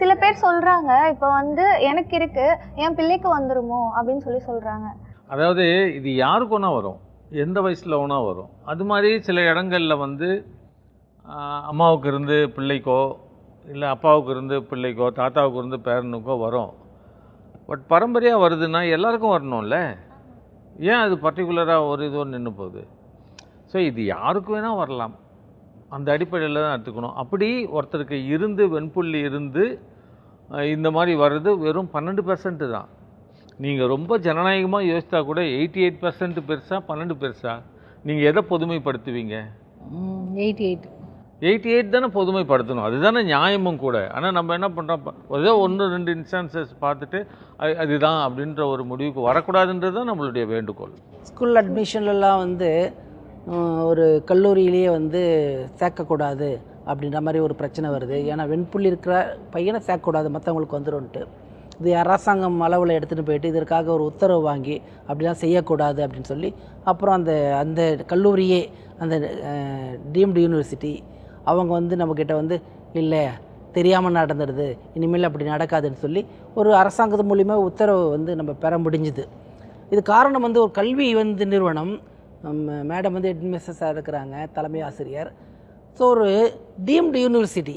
சில பேர் சொல்றாங்க இப்போ வந்து எனக்கு இருக்கு என் பிள்ளைக்கு வந்துருமோ அப்படின்னு சொல்லி சொல்றாங்க. அதாவது இது யாருக்கு ஒன்றா வரும்? எந்த வயசில் ஒன்றா வரும். அது மாதிரி சில இடங்களில் வந்து அம்மாவுக்கு இருந்து பிள்ளைக்கோ இல்லை அப்பாவுக்கு இருந்து பிள்ளைக்கோ தாத்தாவுக்கு இருந்து பேரனுக்கோ வரும். பட் பரம்பரையாக வருதுன்னா எல்லாருக்கும் வரணும்ல? ஏன் அது பர்டிகுலராக ஒரு இதோ நின்று போகுது? ஸோ இது யாருக்கு வேணால் வரலாம். அந்த அடிப்படையில் தான் எடுத்துக்கணும். அப்படி ஒருத்தருக்கு இருந்து வெண்புள்ளி இருந்து இந்த மாதிரி வர்றது வெறும் பன்னெண்டு பெர்சன்ட் தான். நீங்கள் ரொம்ப ஜனநாயகமாக யோசித்தா கூட எயிட்டி எயிட் பர்சன்ட் பெருசா பன்னெண்டு பெருசா? நீங்கள் எதை பொதுமைப்படுத்துவீங்க? எயிட்டி எயிட் எயிட்டி எயிட் தானே பொதுமைப்படுத்தணும். அதுதானே நியாயமும் கூட. ஆனால் நம்ம என்ன பண்ணுறோம் ஏதோ ஒன்று ரெண்டு இன்ஸ்டான்சஸ் பார்த்துட்டு அது அதுதான் அப்படின்ற ஒரு முடிவுக்கு வரக்கூடாதுன்றது தான் நம்மளுடைய வேண்டுகோள். ஸ்கூல் அட்மிஷன்லலாம் வந்து ஒரு கல்லூரியிலேயே வந்து சேர்க்கக்கூடாது அப்படின்ற மாதிரி ஒரு பிரச்சனை வருது. ஏன்னா வெண்புள்ளி இருக்கிற பையனை சேர்க்கக்கூடாது மற்றவங்களுக்கு வந்துடும்ன்ட்டு இது அரசாங்கம் அளவில் எடுத்துகிட்டு போயிட்டு இதற்காக ஒரு உத்தரவு வாங்கி அப்படிலாம் செய்யக்கூடாது அப்படின்னு சொல்லி அப்புறம் அந்த அந்த கல்லூரியே அந்த டீம்டு யூனிவர்சிட்டி அவங்க வந்து நம்மக்கிட்ட வந்து இல்லை தெரியாமல் நடந்துடுது. இனிமேல் அப்படி நடக்காதுன்னு சொல்லி ஒரு அரசாங்கத்து மூலிமா உத்தரவு வந்து நம்ம பெற முடிஞ்சுது. இது காரணம் வந்து ஒரு கல்வி வந்து நிறுவனம் மேடம் வந்து ஹெட்மிஸ்டர்ஸாக இருக்கிறாங்க தலைமை ஆசிரியர். ஸோ ஒரு டீம்டு யூனிவர்சிட்டி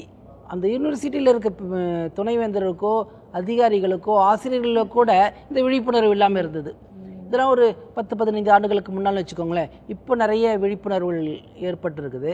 அந்த யூனிவர்சிட்டியில் இருக்க துணைவேந்தருக்கோ அதிகாரிகளுக்கோ ஆசிரியர்களுக்கோ கூட இந்த விழிப்புணர்வு இல்லாமல் இருந்தது. இதெல்லாம் ஒரு பத்து பதினைந்து ஆண்டுகளுக்கு முன்னால் வச்சுக்கோங்களேன். இப்போ நிறைய விழிப்புணர்வுகள் ஏற்பட்டிருக்குது.